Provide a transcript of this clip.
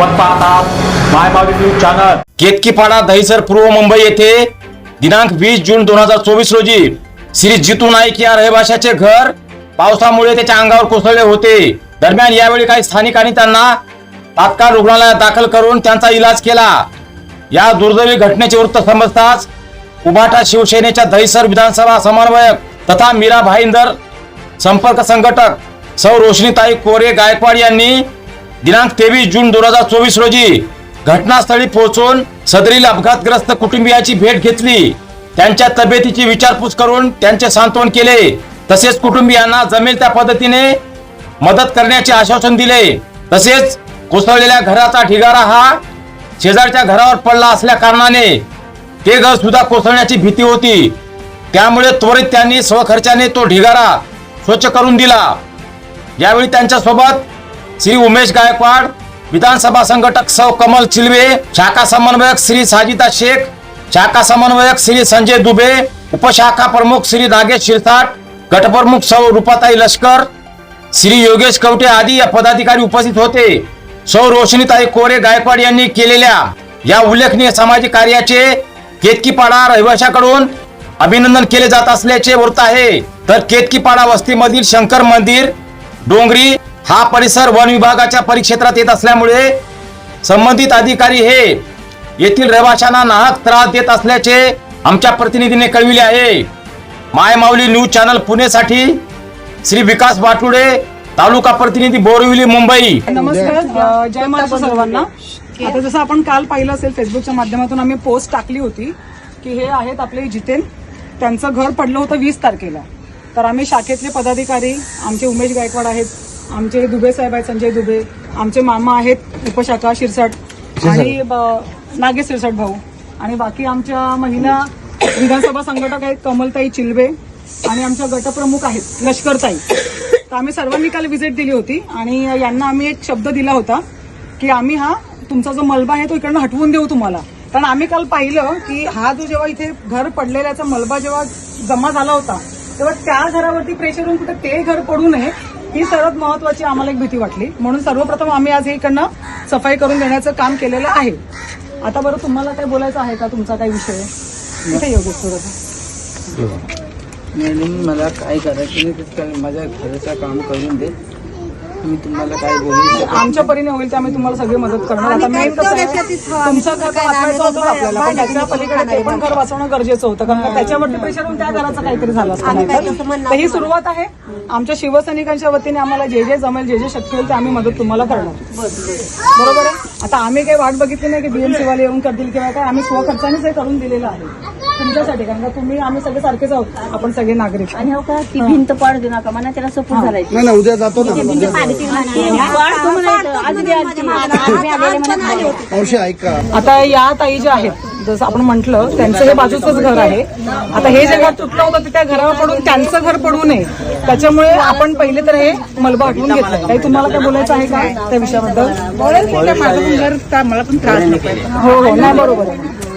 आपण पाहतात my news channel. Ketkipada Dahisar पूर्व मुंबई येथे दिनांक वीस जून दोन हजार चोवीस रोजी श्री जितू नाईक या रहिवाशाचे घर पावसामुळे त्याच्या अंगावर कोसळले होते. दरम्यान यावेळी काही स्थानिकांनी त्यांना तात्काळ रुग्णालयात दाखल करून त्यांचा इलाज केला. या दुर्दैवी घटनेचे वृत्त समजताच उभाटा शिवसेनेच्या दहिसर विधानसभा समन्वयक तथा मीरा भाईंदर संपर्क संघटक सौ रोशनीताई कोरे गायकवाड यांनी दिनांक तेवीस जून दोन हजार चोवीस रोजी घटनास्थळी पोहोचून सदरील अपघातग्रस्त कुटुंबियाची भेट घेतली. त्यांच्या तब्येतीची विचारपूस करून त्यांचे सांत्वन केले. तसेच कुटुंबियांना जमेल त्या पद्धतीने मदत करण्याचे आश्वासन दिले. तसेच कोसळलेल्या घराचा ढिगारा हा शेजारच्या घरावर पडला असल्या कारणाने ते घर सुद्धा कोसळण्याची भीती होती. त्यामुळे त्वरित त्यांनी स्वखर्चाने तो ढिगारा स्वच्छ करून दिला. यावेळी त्यांच्यासोबत श्री उमेश गायकवाड विधानसभा संघटक सौ कमल चिलवे शाखा समन्वयक श्री साजिदा शेख शाखा समन्वयक श्री संजय दुबे उपशाखा प्रमुख श्री नागेश शिरसाट गटप्रमुख सौ रुपाताई लष्कर श्री योगेश कवटे आदी या पदाधिकारी उपस्थित होते. सौ रोशनीताई कोरे गायकवाड यांनी केलेल्या या उल्लेखनीय सामाजिक कार्याचे केतकीपाडा रहिवाशाकडून अभिनंदन केले जात असल्याचे वृत्त आहे. तर केतकीपाडा वस्तीमधील शंकर मंदिर डोंगरी हा परिसर वन विभागाच्या परिक्षेत्रात येत असल्यामुळे संबंधित अधिकारी हे येथील रहिवाशांना नाहक त्रास देत असल्याचे आमच्या प्रतिनिधीने कळविले आहे. माय माऊली न्यूज चॅनल पुणेसाठी श्री विकास बाटुडे तालुका प्रतिनिधी बोरिवली मुंबई. नमस्कार जय महाराष्ट्र सर्वांना आता जसं आपण काल पाहिलं असेल फेसबुकच्या माध्यमातून आम्ही पोस्ट टाकली होती की हे आहेत आपले जितेन. त्यांचं घर पडलं होतं वीस तारखेला. तर आम्ही शाखेतले पदाधिकारी आमचे उमेश गायकवाड आहेत आमचे दुबे साहेब आहेत संजय दुबे. आमचे मामा आहेत उपशाखा शिरसाट. आणि नागेश शिरसाट भाऊ. आणि बाकी आमच्या महिला विधानसभा संघटक आहेत कमलताई चिलबे आणि आमच्या गटप्रमुख आहेत लष्करताई. तर आम्ही सर्वांनी काल व्हिजिट दिली होती आणि यांना आम्ही एक शब्द दिला होता की आम्ही हा तुमचा जो मलबा आहे तो इकडनं हटवून देऊ तुम्हाला. कारण आम्ही काल पाहिलं की हा जो जेव्हा इथे घर पडलेल्याचा मलबा जेव्हा जमा झाला होता तेव्हा त्या घरावरती प्रेशर होऊन कुठे ते घर पडू नये ही सर्वात महत्वाची आम्हाला एक भीती वाटली. म्हणून सर्वप्रथम आम्ही आज इकडनं सफाई करून देण्याचं काम केलेलं आहे. आता बरं तुम्हाला काय बोलायचं आहे का? तुमचा काय विषय इथे येऊ थोडंसं मॅडम मला काय करायचं नाही माझ्या घराचं काम करून दे. मी तुम्हाला काय बोलू शकत आमच्या परीने होईल ते आम्ही तुम्हाला सगळी मदत करणार. आता मेन कसं आहे. तुमचं घर तर वाचवायचं होतं आपल्याला. पण त्याच्या पलीकडे ते पण घर वाचवणं गरजेचं होतं. कारण का त्याच्यावरती प्रेशर होऊन त्या घराचं काहीतरी झालं असतं. नाहीतर. तर ही सुरुवात आहे. आमच्या शिवसैनिकांच्या वतीने आम्हाला जे जे जमेल जे जे शक्य होईल ते आम्ही मदत तुम्हाला करणार. बरोबर आहे? आता आम्ही काही वाट बघितली नाही की बीएमसी वाले येऊन करतील किंवा काय. आम्ही स्वखर्चानेच हे करून दिलेलं आहे. तुमच्यासाठी कारण का तुम्ही आम्ही सगळे सारखेच आहोत आपण सगळे नागरिक. आणि हो का? ती भिंत पाडू देऊ नका मला त्याला सपोर्ट झालायची नाही उद्या जातो ना. मावशी ऐका. आता या ताई ज्या आहेत जसं आपण म्हटलं त्यांचं हे बाजूचंच घर आहे. आता हे जे घर तुटलं होतं ते त्या घरावर पडून त्यांचं घर पडू नये. त्याच्यामुळे आपण पहिले तर हे मलबा हटवून घेतलंय. काही तुम्हाला काय बोलायचं आहे का त्या विषयाबद्दल? माझं घर मला पण त्रास नको हो हो नाही बरोबर आहे.